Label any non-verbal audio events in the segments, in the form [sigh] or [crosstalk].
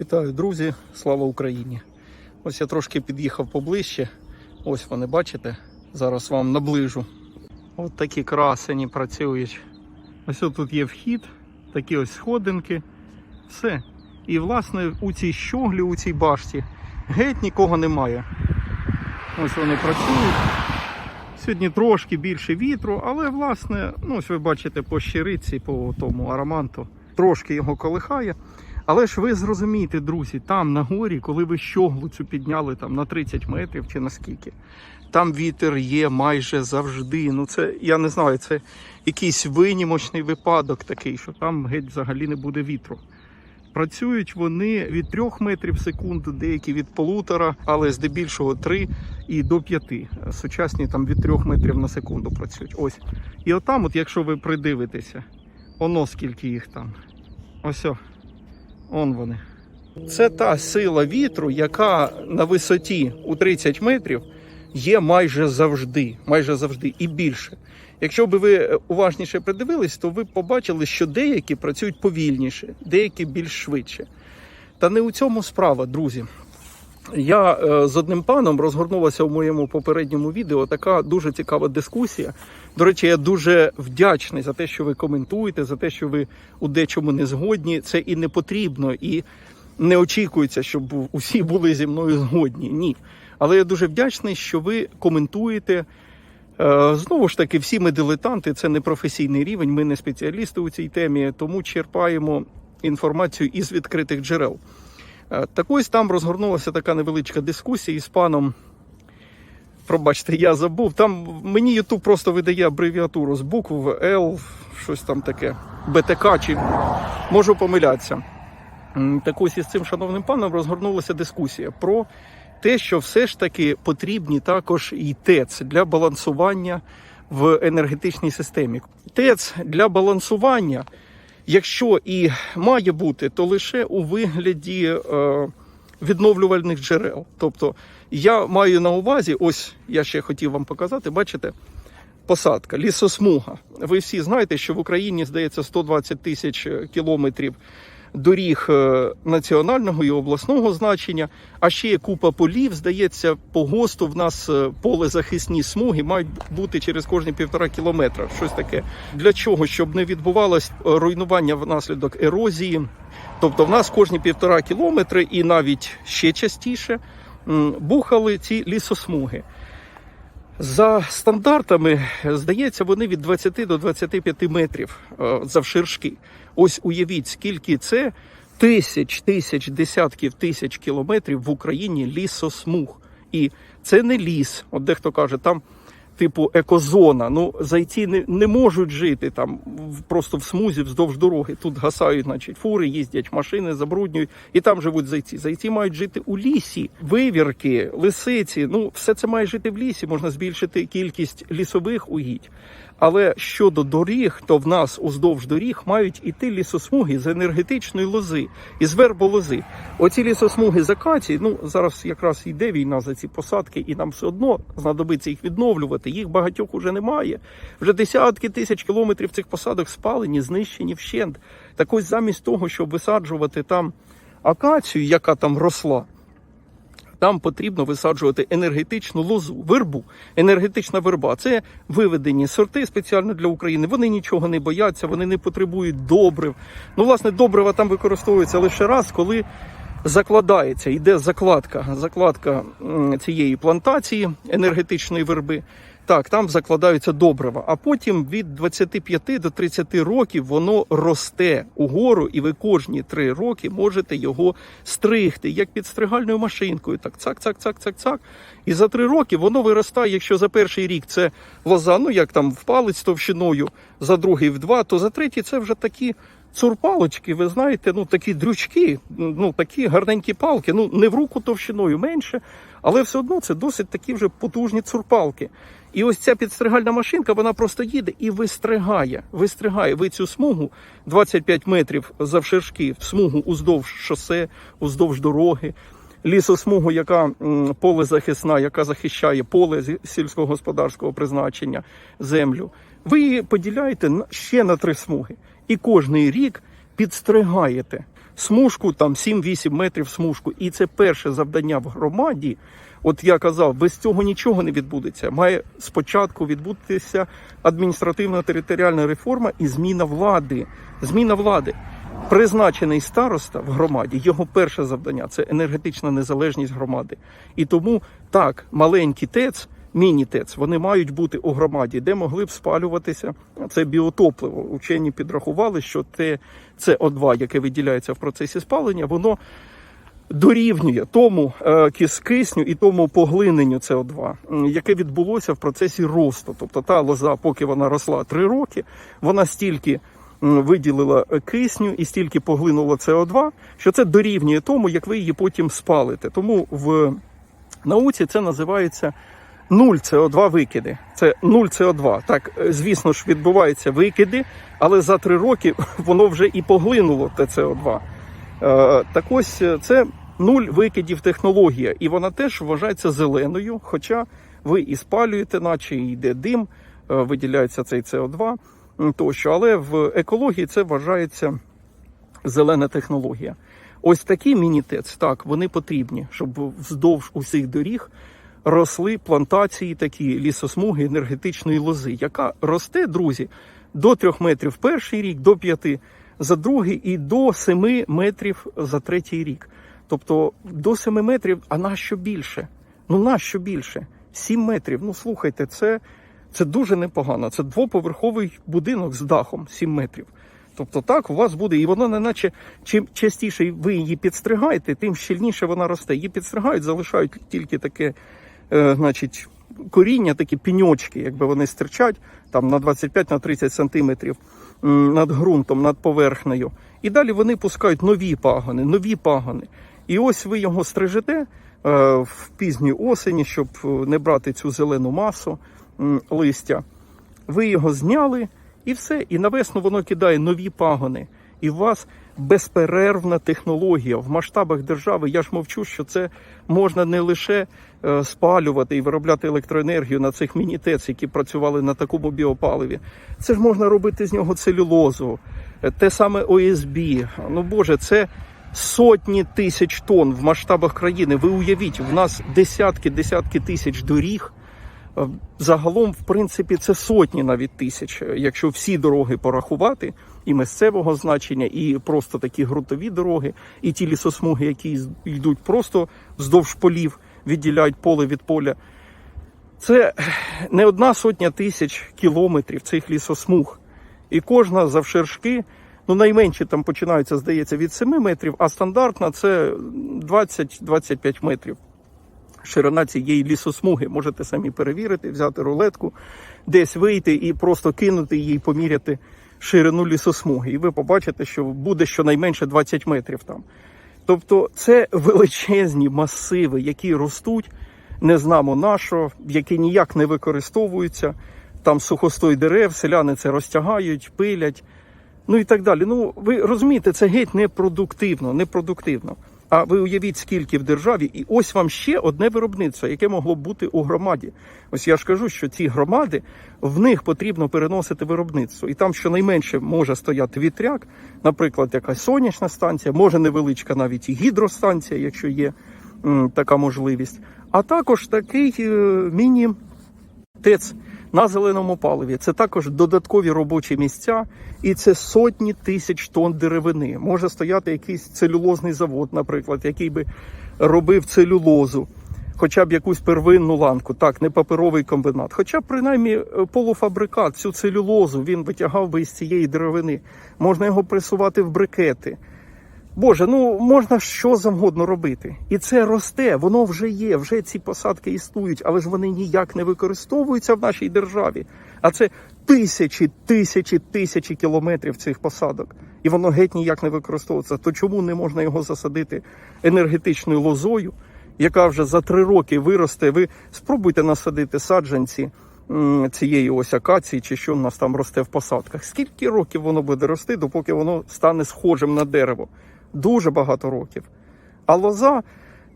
Вітаю, друзі! Слава Україні! Ось я трошки під'їхав поближче. Ось вони бачите. Зараз вам наближу. От такі красені працюють. Ось тут є вхід, такі ось сходинки. Все. І власне у цій щоглі, у цій башті геть нікого немає. Ось вони працюють. Сьогодні трошки більше вітру, але власне, ну ось ви бачите по щириці, по тому ароманту, трошки його колихає. Але ж ви зрозумієте, друзі, там на горі, коли ви щоглу цю підняли там на 30 метрів чи на скільки, там вітер є майже завжди. Ну це я не знаю, це якийсь винімочний випадок такий, що там геть взагалі не буде вітру. Працюють вони від 3 метрів в секунду, деякі від полутора, але здебільшого 3 і до 5. Сучасні там від 3 метрів на секунду працюють. Ось. І отам, от якщо ви придивитеся, воно скільки їх там. Ось. Он вони. Це та сила вітру, яка на висоті у 30 метрів є майже завжди, майже завжди і більше. Якщо би ви уважніше придивились, то ви б побачили, що деякі працюють повільніше, деякі більш швидше. Та не у цьому справа, друзі. Я е, з одним паном розгорнулася в моєму попередньому відео така дуже цікава дискусія. До речі, я дуже вдячний за те, що ви коментуєте, за те, що ви у дечому не згодні. Це і не потрібно, і не очікується, щоб усі були зі мною згодні. Ні. Але я дуже вдячний, що ви коментуєте. Е, Знову ж таки, всі ми дилетанти, це не професійний рівень, ми не спеціалісти у цій темі, тому черпаємо інформацію із відкритих джерел. Е, Так ось там розгорнулася така невеличка дискусія із паном. Пробачте, я забув. Там мені Ютуб просто видає абревіатуру з букв Л, щось там таке, БТК, чи можу помилятися. Так ось із цим шановним паном розгорнулася дискусія про те, що все ж таки потрібні також і ТЕЦ для балансування в енергетичній системі. ТЕЦ для балансування, якщо і має бути, то лише у вигляді е, відновлювальних джерел. Тобто я маю на увазі, ось я ще хотів вам показати, бачите, посадка, лісосмуга. Ви всі знаєте, що в Україні здається 120 тисяч кілометрів доріг е, національного і обласного значення, а ще є купа полів. Здається, по ГОСТу в нас е, полезахисні смуги мають бути через кожні півтора кілометра. Щось таке. Для чого? Щоб не відбувалось е, руйнування внаслідок ерозії. Тобто, в нас кожні півтора кілометри і навіть ще частіше бухали ці лісосмуги. За стандартами, здається, вони від 20 до 25 метрів е, завширшки. Ось уявіть, скільки це тисяч, тисяч, десятків тисяч кілометрів в Україні лісосмуг. І це не ліс. От дехто каже, там типу екозона. Ну зайці не, не можуть жити там просто в смузі вздовж дороги. Тут гасають, значить, фури, їздять машини, забруднюють, і там живуть зайці. Зайці мають жити у лісі, вивірки, лисиці. Ну, все це має жити в лісі. Можна збільшити кількість лісових угідь. Але щодо доріг, то в нас уздовж доріг мають іти лісосмуги з енергетичної лози, із верболози. Оці лісосмуги з акації, ну зараз якраз йде війна за ці посадки, і нам все одно знадобиться їх відновлювати. Їх багатьох уже немає. Вже десятки тисяч кілометрів цих посадок спалені, знищені вщент. Так ось замість того, щоб висаджувати там акацію, яка там росла. Там потрібно висаджувати енергетичну лозу, вербу. Енергетична верба це виведені сорти спеціально для України. Вони нічого не бояться, вони не потребують добрив. Ну, власне, добрива там використовується лише раз, коли закладається, йде закладка, закладка цієї плантації енергетичної верби. Так, там закладаються добрива, а потім від 25 до 30 років воно росте угору, і ви кожні 3 роки можете його стригти, як підстригальною машинкою. Так, цак, цак, цак, цак, цак. І за 3 роки воно виростає. Якщо за перший рік це лоза, ну як там в палець товщиною, за другий в два, то за третій це вже такі. Цурпалочки, ви знаєте, ну такі дрючки, ну такі гарненькі палки, ну не в руку товщиною менше, але все одно це досить такі вже потужні цурпалки. І ось ця підстригальна машинка, вона просто їде і вистригає. Вистригає ви цю смугу 25 метрів завширшки, смугу уздовж шосе, уздовж дороги. Лісосмугу, яка полезахисна, яка захищає поле сільськогосподарського призначення, землю. Ви її поділяєте ще на три смуги. І кожний рік підстригаєте смужку, там 7-8 метрів смужку. І це перше завдання в громаді. От я казав, без цього нічого не відбудеться. Має спочатку відбутися адміністративно-територіальна реформа і зміна влади. Зміна влади. Призначений староста в громаді, його перше завдання це енергетична незалежність громади. І тому так, маленький ТЕЦ, міні-ТЕЦ, вони мають бути у громаді, де могли б спалюватися це біотопливо. Учені підрахували, що те СО2, яке виділяється в процесі спалення, воно дорівнює тому е, кисню і тому поглиненню СО2, яке відбулося в процесі росту. Тобто та лоза, поки вона росла 3 роки, вона стільки виділила е, кисню і стільки поглинула СО2, що це дорівнює тому, як ви її потім спалите. Тому в науці це називається нуль СО2 викиди. Це нуль СО2. Так, е, звісно ж, відбуваються викиди, але за 3 роки [laughs] воно вже і поглинуло те СО2. Е, Так ось е, це нуль викидів технологія, і вона теж вважається зеленою. Хоча ви і спалюєте, наче йде дим, виділяється цей СО2 тощо. Але в екології це вважається зелена технологія. Ось такі міні-ТЕЦ, так, вони потрібні, щоб вздовж усіх доріг росли плантації, такі лісосмуги енергетичної лози, яка росте, друзі, до 3 метрів перший рік, до 5 за другий і до 7 метрів за третій рік. Тобто до 7 метрів, а нащо більше? Ну нащо більше? 7 метрів. Ну слухайте, це, це дуже непогано. Це двоповерховий будинок з дахом 7 метрів. Тобто так у вас буде, і воно не наче чим частіше ви її підстригаєте, тим щільніше вона росте. Її підстригають, залишають тільки таке, е, значить, коріння, такі піньочки, якби вони стирчать там на 25-30 сантиметрів над ґрунтом, над поверхнею. І далі вони пускають нові пагони, нові пагони. І ось ви його стрижете е, в пізній осені, щоб е, не брати цю зелену масу листя. Ви його зняли і все. І на весну воно кидає нові пагони. І у вас безперервна технологія в масштабах держави. Я ж мовчу, що це можна не лише е, спалювати і виробляти електроенергію на цих міні-ТЕЦ, які працювали на такому біопаливі. Це ж можна робити з нього целюлозу, те саме ОСБ. Ну Боже, це сотні тисяч тонн в масштабах країни. Ви уявіть, в нас десятки, десятки тисяч доріг. Е, Загалом, в принципі, це сотні навіть тисяч. Якщо всі дороги порахувати, і місцевого значення, і просто такі ґрунтові дороги, і ті лісосмуги, які йдуть просто вздовж полів, відділяють поле від поля. Це не одна сотня тисяч кілометрів цих лісосмуг. І кожна завширшки, ну найменші там починаються, здається, від 7 метрів, а стандартна це 20-25 метрів ширина цієї лісосмуги. Можете самі перевірити, взяти рулетку, десь вийти і просто кинути її, поміряти ширину лісосмуги. І ви побачите, що буде щонайменше 20 метрів там. Тобто це величезні масиви, які ростуть, не знамо на які ніяк не використовуються. Там сухостой дерев, селяни це розтягають, пилять, ну і так далі. Ну, ви розумієте, це геть непродуктивно, непродуктивно. А ви уявіть, скільки в державі, і ось вам ще одне виробництво, яке могло б бути у громаді. Ось я ж кажу, що ці громади в них потрібно переносити виробництво, і там щонайменше може стояти вітряк, наприклад, якась сонячна станція, може невеличка навіть і гідростанція, якщо є така можливість. А також такий е, міні ТЕЦ на зеленому паливі. Це також додаткові робочі місця, і це сотні тисяч тонн деревини. Може стояти якийсь целюлозний завод, наприклад, який би робив целюлозу, хоча б якусь первинну ланку, так, не паперовий комбінат. Хоча б принаймні е, полуфабрикат, цю целюлозу він витягав би із цієї деревини. Можна його пресувати в брикети. Боже, ну можна що завгодно робити. І це росте, воно вже є, вже ці посадки існують, але ж вони ніяк не використовуються в нашій державі. А це тисячі, тисячі, тисячі кілометрів цих посадок. І воно геть ніяк не використовується. То чому не можна його засадити енергетичною лозою, яка вже за три роки виросте? Ви спробуйте насадити саджанці цієї ось акації, чи що в нас там росте в посадках. Скільки років воно буде рости, допоки воно стане схожим на дерево? Дуже багато років. А лоза,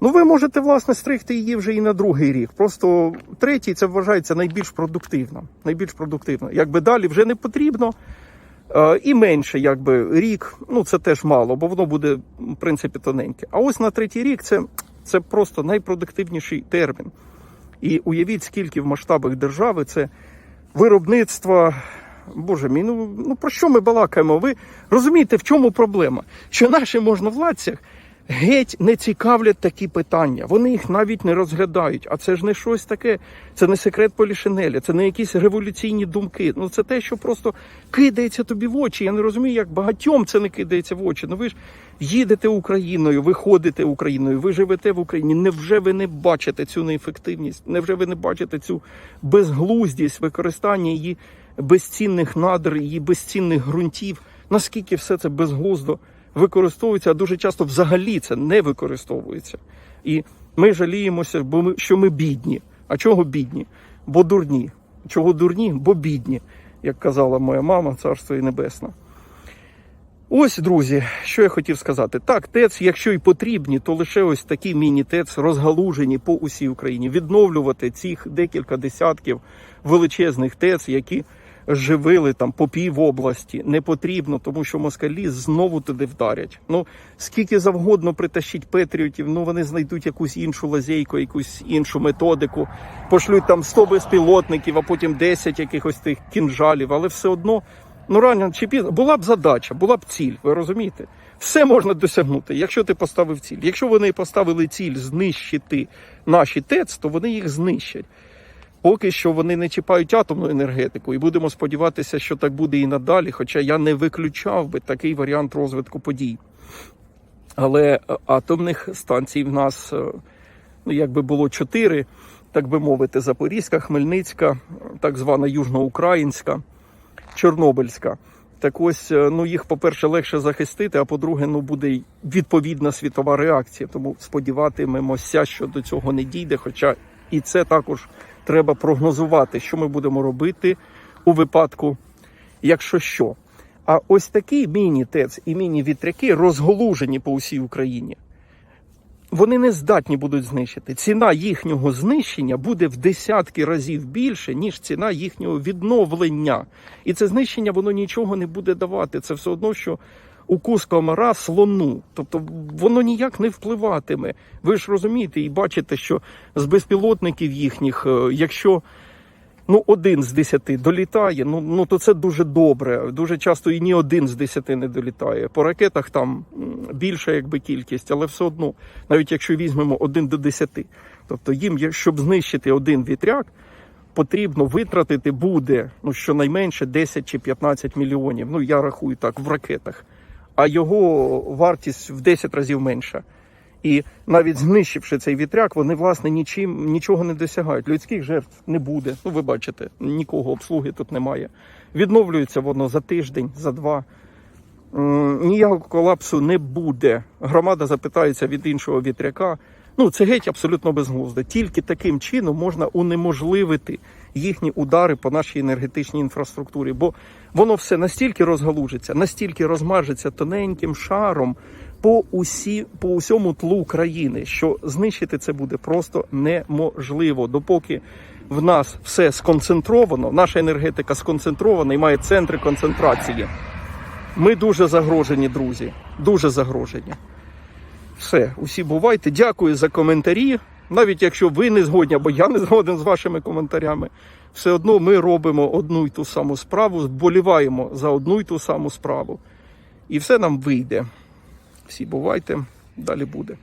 ну ви можете власне стригти її вже і на другий рік. Просто третій це вважається найбільш продуктивно. Найбільш продуктивно. Якби далі вже не потрібно Е, І менше, якби рік, ну це теж мало, бо воно буде в принципі тоненьке. А ось на третій рік це, це просто найпродуктивніший термін. І уявіть, скільки в масштабах держави це виробництво. Боже мій, ну, ну про що ми балакаємо? Ви розумієте, в чому проблема? Що наші можновладцях геть не цікавлять такі питання. Вони їх навіть не розглядають. А це ж не щось таке, це не секрет Полішинеля, це не якісь революційні думки. Ну це те, що просто кидається тобі в очі. Я не розумію, як багатьом це не кидається в очі. Ну ви ж їдете Україною, ви ходите Україною, ви живете в Україні. Невже ви не бачите цю неефективність? Невже ви не бачите цю безглуздість використання її безцінних надр, її безцінних ґрунтів? Наскільки все це безглуздо використовується, а дуже часто взагалі це не використовується. І ми жаліємося, бо ми що ми бідні. А чого бідні? Бо дурні. Чого дурні? Бо бідні, як казала моя мама, царство і небесне. Ось, друзі, що я хотів сказати. Так, ТЕЦ, якщо й потрібні, то лише ось такі міні-ТЕЦ розгалужені по усій Україні. Відновлювати цих декілька десятків величезних ТЕЦ, які живили там по пів області, не потрібно, тому що москалі знову туди вдарять. Ну скільки завгодно притащить патріотів, ну вони знайдуть якусь іншу лазейку, якусь іншу методику, пошлють там 100 безпілотників, а потім 10 якихось тих кінжалів, але все одно. Ну рано чи пізно була б задача, була б ціль, ви розумієте? Все можна досягнути, якщо ти поставив ціль. Якщо вони поставили ціль знищити наші ТЕЦ, то вони їх знищать. Поки що вони не чіпають атомну енергетику, і будемо сподіватися, що так буде і надалі. Хоча я не виключав би такий варіант розвитку подій. Але е, атомних станцій в нас е, ну, якби було чотири, так би мовити, Запорізька, Хмельницька, так звана Южноукраїнська. Чорнобильська. Так ось, е, ну їх, по-перше, легше захистити, а по-друге, ну буде відповідна світова реакція. Тому сподіватимемося, що до цього не дійде. Хоча і це також треба прогнозувати, що ми будемо робити у випадку, якщо що. А ось такі міні-ТЕЦ і міні-вітряки розголужені по усій Україні. Вони не здатні будуть знищити. Ціна їхнього знищення буде в десятки разів більше, ніж ціна їхнього відновлення. І це знищення воно нічого не буде давати. Це все одно, що укус комара слону. Тобто воно ніяк не впливатиме. Ви ж розумієте і бачите, що з безпілотників їхніх, е, якщо ну, один з десяти долітає, ну, ну то це дуже добре. Дуже часто і ні один з десяти не долітає. По ракетах там більша якби кількість, але все одно, навіть якщо візьмемо один до десяти, тобто їм, щоб знищити один вітряк, потрібно витратити буде ну, щонайменше 10 чи 15 мільйонів. Ну я рахую так в ракетах, а його вартість в 10 разів менша. І навіть знищивши цей вітряк, вони власне нічим нічого не досягають. Людських жертв не буде. Ну ви бачите, нікого обслуги тут немає. Відновлюється воно за тиждень, за два. Ніякого колапсу не буде. Громада запитається від іншого вітряка. Ну це геть абсолютно безглуздо. Тільки таким чином можна унеможливити їхні удари по нашій енергетичній інфраструктурі, бо воно все настільки розгалужиться, настільки розмажеться тоненьким шаром по усі по усьому тлу країни, що знищити це буде просто неможливо, допоки в нас все сконцентровано, наша енергетика сконцентрована і має центри концентрації. Ми дуже загрожені, друзі. Дуже загрожені. Все, усі бувайте. Дякую за коментарі. Навіть якщо ви не згодні, або я не згоден з вашими коментарями, все одно ми робимо одну й ту саму справу, вболіваємо за одну й ту саму справу. І все нам вийде. Всі бувайте, далі буде.